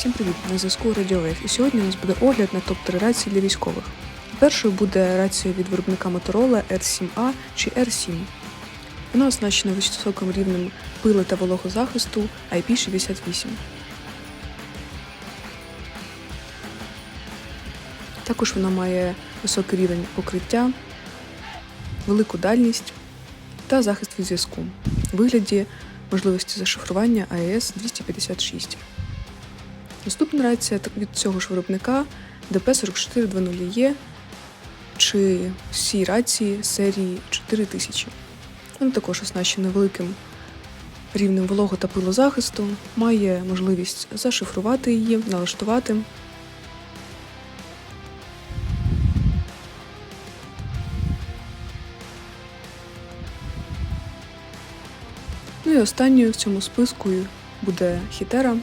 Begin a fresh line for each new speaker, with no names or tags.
Всім привіт! На зв'язку Радіолайф. І сьогодні у нас буде огляд на топ-3 рації для військових. Першою буде рація від виробника Motorola R7A чи R7. Вона оснащена високим рівнем пили та вологозахисту IP68. Також вона має високий рівень покриття, велику дальність та захист від зв'язку у вигляді можливості зашифрування AES 256. Наступна рація від цього ж виробника DP4420E чи всі рації серії 4000. Вона також оснащена великим рівнем волого та пилозахисту, має можливість зашифрувати її, налаштувати. Ну і останньою в цьому списку буде Хітера